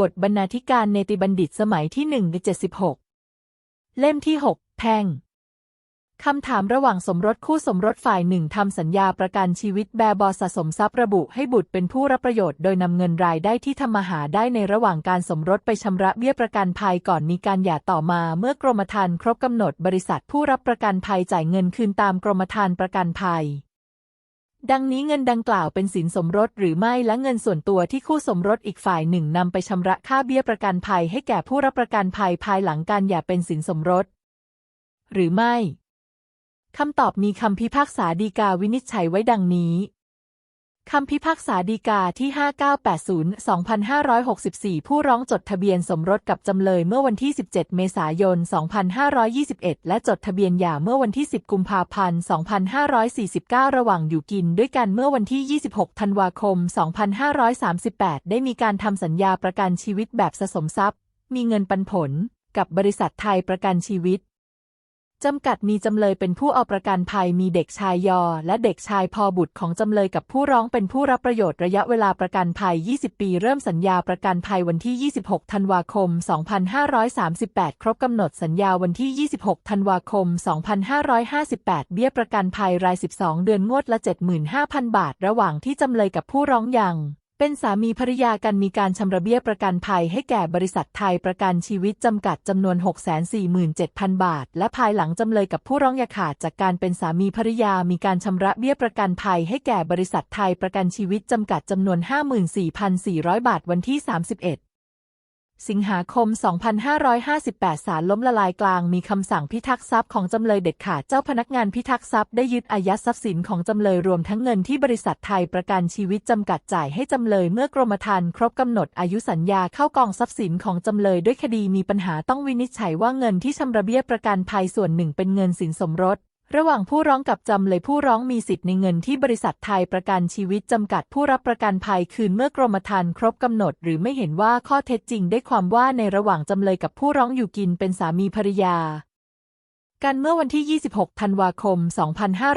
บทบรรณาธิการเนติบัณฑิตสมัยที่หนึ่งเจ็ดสิบหกเล่มที่หกแพงคำถามระหว่างสมรสคู่สมรสฝ่ายหนึ่งทำสัญญาประกันชีวิตแบบอสะสมทรัพย์ระบุให้บุตรเป็นผู้รับประโยชน์โดยนำเงินรายได้ที่ทำมาหาได้ในระหว่างการสมรสไปชำระเบี้ยประกันภัยก่อนมีการหย่าต่อมา เมื่อกรมธรรม์ครบกำหนดบริษัทผู้รับประกันภัยจ่ายเงินคืนตามกรมธรรม์ประกันภัย ดังนี้เงินดังกล่าวเป็นสินสมรสหรือไม่และเงินส่วนตัวที่คู่สมรสอีกฝ่ายหนึ่งนำไปชำระค่าเบี้ยประกันภัยให้แก่ผู้รับประกันภัยภายหลังการหย่าเป็นสินสมรส หรือไม่คำตอบมีคำพิพากษาฎีกาวินิจฉัยไว้ดังนี้ คำพิพากษาฎีกาที่ 5980-2564 ผู้ร้องจดทะเบียนสมรสกับจำเลยเมื่อวันที่ 17 เมษายน 2521 และจดทะเบียนหย่าเมื่อวันที่ 10 กุมภาพันธ์ 2549 ระหว่างอยู่กินด้วยกันเมื่อวันที่ 26 ธันวาคม 2538 ได้มีการทำสัญญาประกันชีวิตแบบสะสมทรัพย์ มีเงินปันผล กับบริษัทไทยประกันชีวิต จำกัดมีจำเลยเป็นผู้เอาประกันภัยมีเด็กชายยอ และเด็กชายพอบุตรของจำเลยกับผู้ร้องเป็นผู้รับประโยชน์ระยะเวลาประกันภัย 20 ปี เริ่มสัญญาประกันภัยวันที่ 26 ธันวาคม 2538 ครบกำหนดสัญญาวันที่ 26 ธันวาคม 2558 เบี้ยประกันภัยราย 12 เดือนงวดละ 75,000 บาท ระหว่างที่จำเลยกับผู้ร้องยัง เป็นสามีภรรยากันมีการชำระเบี้ยประกันภัยให้แก่บริษัทไทยประกันชีวิตจำกัดจำนวน 647,000 บาท และภายหลังจำเลยกับผู้ร้องยาขาดจากการเป็นสามีภรรยามีการชำระเบี้ยประกันภัยให้แก่บริษัทไทยประกันชีวิตจำกัดจำนวน 54,400 บาทวันที่ 31 สิงหาคม 2558 ศาลล้มละลายกลางมีคำสั่งพิทักษ์ทรัพย์ของจำเลยเด็ดขาด เจ้าพนักงานพิทักษ์ทรัพย์ได้ยึดอายัดทรัพย์สินของจำเลยรวมทั้งเงินที่บริษัทไทยประกันชีวิตจำกัดจ่ายให้จำเลยเมื่อกรมธรรม์ครบกำหนดอายุสัญญาเข้ากองทรัพย์สินของจำเลยด้วยคดีมีปัญหาต้องวินิจฉัยว่าเงินที่ชำระเบี้ยประกันภัยส่วนหนึ่งเป็นเงินสินสมรส ระหว่างผู้ร้องกับจำเลยผู้ร้องมีสิทธิ์ในเงินที่บริษัทไทยประกันชีวิตจำกัดผู้รับประกันภัยคืนเมื่อกรมธรรม์ครบกำหนด หรือไม่เห็นว่าข้อเท็จจริงได้ความว่าในระหว่างจำเลยกับผู้ร้องอยู่กินเป็นสามีภรรยา กันเมื่อวันที่ 26 ธันวาคม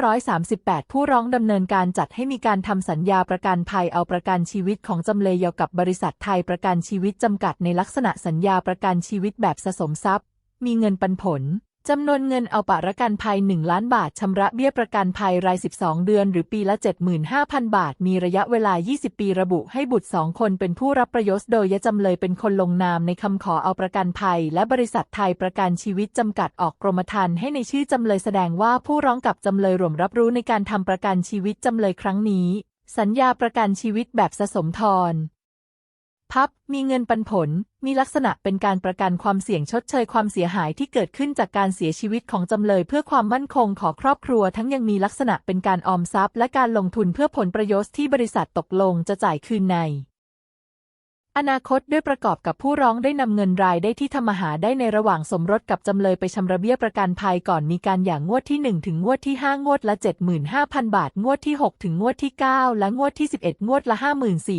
2538 ผู้ร้องดำเนินการจัดให้มีการทำสัญญาประกันภัยเอาประกันชีวิตของจำเลยเยากับบริษัทไทยประกันชีวิตจำกัดในลักษณะสัญญาประกันชีวิตแบบสะสมทรัพย์ มีเงินปันผล จำนวนเงินเอาประกันภัย 1 ล้านบาท ชำระเบี้ยประกันภัยราย 12 เดือน หรือปีละ 75,000 บาท มีระยะเวลา 20 ปีระบุให้บุตรสองคนเป็นผู้รับประโยชน์โดยยจำเลยเป็นคนลงนามในคำขอเอาประกันภัย และบริษัทไทยประกันชีวิต จำกัดออกกรมธรรม์ให้ในชื่อจำเลยแสดงว่าผู้ร้องกับจำเลยรวมรับรู้ในการทำประกันชีวิตจำเลยครั้งนี้ สัญญาประกันชีวิตแบบสะสมทร พับ มีเงินปันผล มีลักษณะเป็นการประกันความเสี่ยงชดเชยความเสียหายที่เกิดขึ้นจากการเสียชีวิตของจำเลยเพื่อความมั่นคงของครอบครัว ทั้งยังมีลักษณะเป็นการออมทรัพย์ และการลงทุนเพื่อผลประโยชน์ที่บริษัทตกลงจะจ่ายคืนใน อนาคตด้วยประกอบกับผู้ร้องได้นำเงินรายได้ที่ทำมาหาได้ในระหว่างสมรสกับจำเลยไปชำระเบี้ยประกันภัยก่อนมีการอย่างงวดที่ 1 ถึงงวดที่ 5 งวดละ 75,000 บาท งวดที่ 6 ถึงงวดที่ 9 และงวดที่ 11 งวดละ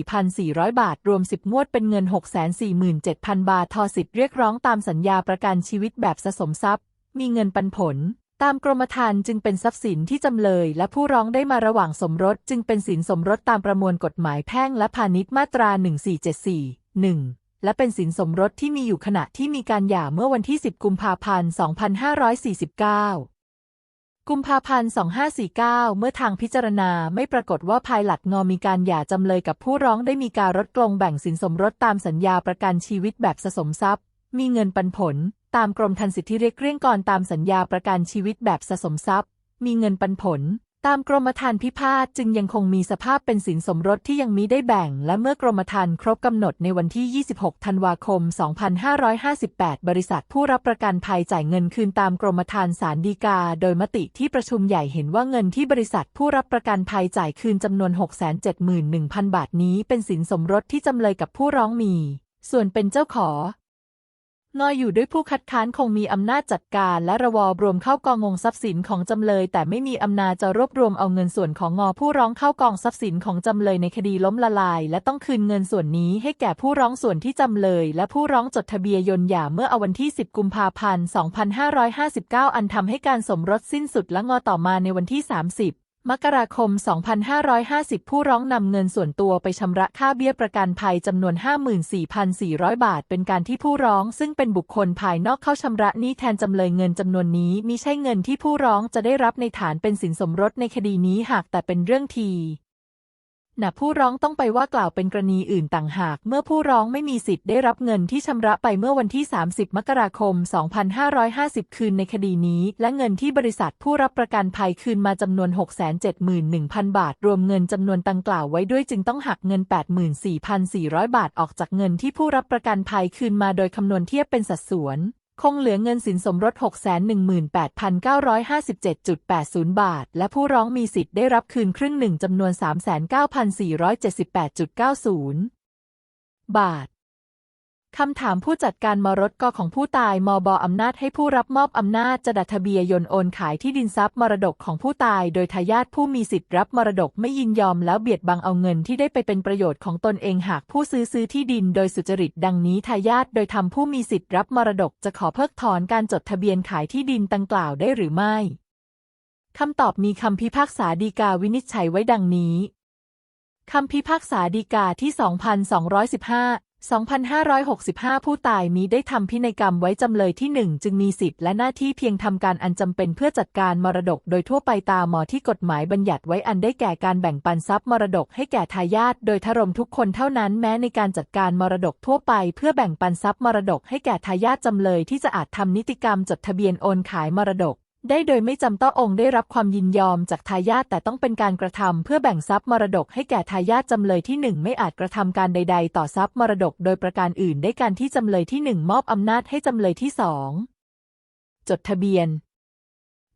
54,400 บาท รวม 10 งวดเป็นเงิน 647,000 บาททอสิทธิ์เรียกร้องตามสัญญาประกันชีวิตแบบสะสมทรัพย์ มีเงินปันผล ตามกรมธรรม์จึงเป็นทรัพย์สินที่จำเลย และผู้ร้องได้มาระหว่างสมรส จึงเป็นสินสมรสตามประมวลกฎหมายแพ่งและพาณิชย์มาตรา 1474 1 และเป็นสินสมรสที่มีอยู่ขณะที่มีการหย่าเมื่อวันที่ 10 กุมภาพันธ์ 2549 กุมภาพันธ์ 2549 เมื่อทางพิจารณาไม่ปรากฏว่าภายหลักงอมีการหย่าจำเลยกับผู้ร้องได้มีการลดกลงแบ่งสินสมรสตามสัญญาประกันชีวิตแบบสะสมทรัพย์ มีเงินปันผล ตามกรมธรรม์สิทธิเรียกเรียงก่อนตามสัญญาประกันชีวิตแบบสะสมทรัพย์ มีเงินปันผล ตามกรมธรรม์พิพาทจึงยังคงมีสภาพเป็นสินสมรสที่ยังมีได้แบ่ง และเมื่อกรมธรรม์ครบกำหนดในวันที่ 26 ธันวาคม 2558 บริษัทผู้รับประกันภัยจ่ายเงินคืนตามกรมธรรม์สารดีกา โดยมติที่ประชุมใหญ่เห็นว่าเงินที่บริษัทผู้รับประกันภัยจ่ายคืนจำนวน 671,000 บาทนี้ เป็นสินสมรสที่จำเลยกับผู้ร้องมี ส่วนเป็นเจ้าขอ งออยู่ด้วยผู้คัดค้านคงมีอำนาจจัดการและระวอบรวมเข้ากองงงทรัพย์สินของจำเลย แต่ไม่มีอำนาจจะรวบรวมเอาเงินส่วนของงอผู้ร้องเข้ากองทรัพย์สินของจำเลยในคดีล้มละลาย และต้องคืนเงินส่วนนี้ให้แก่ผู้ร้องส่วนที่จำเลย และผู้ร้องจดทะเบียนยนหย่าเมื่อเอาวันที่ 10 กุมภาพันธ์ 2559 อันทำให้การสมรสสิ้นสุดและงอต่อมาในวันที่ 30 มกราคม 2550 ผู้ร้องนำเงินส่วนตัวไปชำระค่าเบี้ยประกันภัยจำนวน 54,400 บาท เป็นการที่ผู้ร้องซึ่งเป็นบุคคลภายนอกเข้าชำระหนี้แทนจำเลยเงินจำนวนนี้มิใช่เงินที่ผู้ร้องจะได้รับในฐานเป็นสินสมรสในคดีนี้หากแต่เป็นเรื่องที นะผู้ร้องต้องไปว่ากล่าวเป็นกรณีอื่นต่างหาก เมื่อผู้ร้องไม่มีสิทธิ์ได้รับเงินที่ชำระไปเมื่อวันที่ 30 มกราคม 2550 คืนในคดีนี้ และเงินที่บริษัทผู้รับประกันภัยคืนมาจำนวน 671,000 บาท รวมเงินจำนวนดังกล่าวไว้ด้วยจึงต้องหักเงิน 84,400 บาทออกจากเงินที่ผู้รับประกันภัยคืนมาโดยคำนวณเทียบเป็นสัดส่วน คงเหลือเงินสินสมรส 618,957.80 บาท และผู้ร้องมีสิทธิ์ได้รับคืนครึ่งหนึ่งจำนวน 39,478.90 บาท คำถามผู้จัดการมรดกของผู้ตายมอบอำนาจให้ผู้รับมอบอำนาจจะดัดทะเบียยนโอนขายที่ดินทรัพย์มรดกของผู้ตายโดยทายาทผู้มีสิทธิ์รับมรดกไม่ยินยอมแล้วเบียดบังเอาเงินที่ได้ไปเป็นประโยชน์ของตนเองหากผู้ซื้อซื้อที่ดินโดยสุจริตดังนี้ทายาทโดยทำผู้มีสิทธิ์รับมรดกจะขอเพิกถอนการจดทะเบียนขายที่ดินดังกล่าวได้หรือไม่คำตอบมีคำพิพากษาฎีกาวินิจฉัยไว้ดังนี้คำพิพากษาฎีกาที่ 2215 2565 ผู้ตายมีได้ทำพินัยกรรมไว้จำเลยที่หนึ่งจึงมีสิทธิ์และหน้าที่เพียงทำการอันจำเป็นเพื่อจัดการมรดกโดยทั่วไปตามหมอที่กฎหมายบัญญัติไว้อันได้แก่การแบ่งปันทรัพย์มรดกให้แก่ทายาทโดยทรมทุกคนเท่านั้นแม้ในการจัดการมรดกทั่วไป เพื่อแบ่งปันทรัพย์มรดกให้แก่ทายาทจำเลยที่จะอาจทำนิติกรรมจดทะเบียนโอนขายมรดก ได้โดยไม่จำต้ององค์ได้รับความยินยอมจากทายาทแต่ต้องเป็นการกระทำเพื่อแบ่งทรัพย์มรดกให้แก่ทายาทจำเลยที่หนึ่งไม่อาจกระทำการใด ๆ ต่อทรัพย์มรดกโดยประการอื่นได้การที่จำเลยที่หนึ่งมอบอำนาจให้จำเลยที่สองจดทะเบียน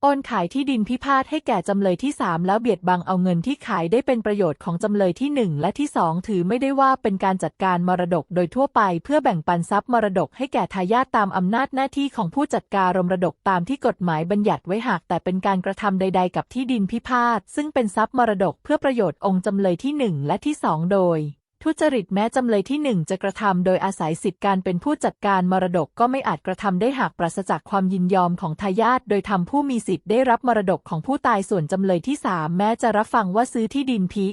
โอนขายที่ดินพิพาทให้แก่จำเลยที่3แล้วเบียดบังเอาเงินที่ขายได้เป็นประโยชน์ของจำเลยที่1และที่2ถือไม่ได้ว่าเป็นการจัดการมรดกโดยทั่วไป เพื่อแบ่งปันทรัพย์มรดกให้แก่ทายาทตามอำนาจหน้าที่ของผู้จัดการมรดกตามที่กฎหมายบัญญัติไว้หากแต่เป็นการกระทำใด ๆ กับที่ดินพิพาทซึ่งเป็นทรัพย์มรดกเพื่อประโยชน์องค์จำเลยที่1และที่2โดย ทุจริตแม้จำเลยที่หนึ่งจะกระทำโดยอาศัยสิทธิการเป็นผู้จัดการมรดกก็ไม่อาจกระทำได้หากปราศจากความยินยอมของทายาทโดยทำผู้มีสิทธิ์ได้รับมรดกของผู้ตายส่วนจำเลยที่สามแม้จะรับฟังว่าซื้อที่ดินพิ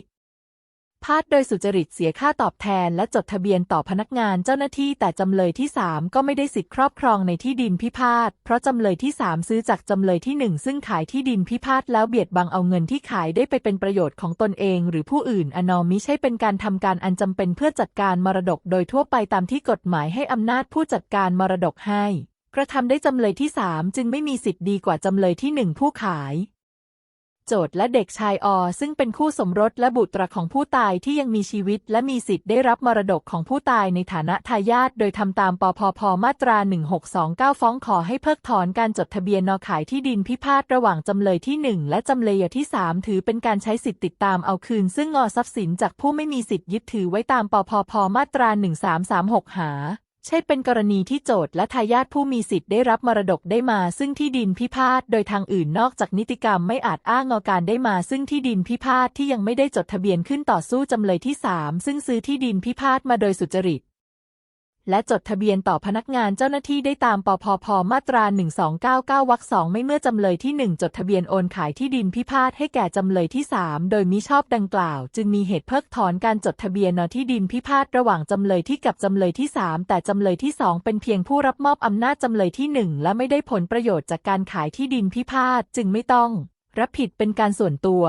พาทโดยสุจริตเสียค่าตอบแทนและจดทะเบียนต่อพนักงานเจ้าหน้าที่แต่จำเลยที่สามก็ไม่ได้สิทธิครอบครองในที่ดินพิพาท เพราะจำเลยที่สามซื้อจากจำเลยที่หนึ่งซึ่งขายที่ดินพิพาทแล้วเบียดบังเอาเงินที่ขายได้ไปเป็นประโยชน์ของตนเอง หรือผู้อื่นอนอมิใช่เป็นการทำการอันจำเป็นเพื่อจัดการมรดกโดยทั่วไปตามที่กฎหมายให้อำนาจผู้จัดการมรดกให้ กระทำได้จำเลยที่สามจึงไม่มีสิทธิ์ดีกว่าจำเลยที่หนึ่งผู้ขาย โจทและเด็กชายอซึ่งเป็นคู่สมรสและบุตรของผู้ตายที่ยังมีชีวิต และมีสิทธิ์ได้รับมรดกของผู้ตายในฐานะทายาทโดยทำตามปพพมาตรา 1629 ฟ้องขอให้เพิกถอนการจดทะเบียนนอขายที่ดินพิพาทระหว่างจำเลยที่ 1 และจำเลยที่ 3 ถือเป็นการใช้สิทธิ์ติดตามเอาคืน ซึ่งงอทรัพย์สินจากผู้ไม่มีสิทธิ์ยึดถือไว้ตามปพพมาตรา 1336 หา ใช่เป็นกรณีที่โจทย์และทายาทผู้มีสิทธิ์ได้รับมรดกได้มา ซึ่งที่ดินพิพาทโดยทางอื่นนอกจากนิติกรรมไม่อาจอ้างเอาการได้มา ซึ่งที่ดินพิพาทที่ยังไม่ได้จดทะเบียนขึ้นต่อสู้จำเลยที่ 3 ซึ่งซื้อที่ดินพิพาทมาโดยสุจริต และจดทะเบียนต่อพนักงานเจ้าหน้าที่ได้ตามปพพมาตรา 1299 วรรคสองไม่เมื่อจำเลยที่ 1 จดทะเบียนโอนขายที่ดินพิพาทให้แก่จำเลยที่ 3 โดยมิชอบดังกล่าว จึงมีเหตุเพิกถอนการจดทะเบียนนอที่ดินพิพาทระหว่างจำเลยที่กับจำเลยที่ 3 แต่จำเลยที่ 2 เป็นเพียงผู้รับมอบอำนาจจำเลยที่ 1 และไม่ได้ผลประโยชน์จากการขายที่ดินพิพาทจึงไม่ต้อง รับผิดเป็นการส่วนตัว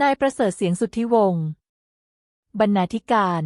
นายประเสริฐเสียงสุทธิวงศ์บรรณาธิการ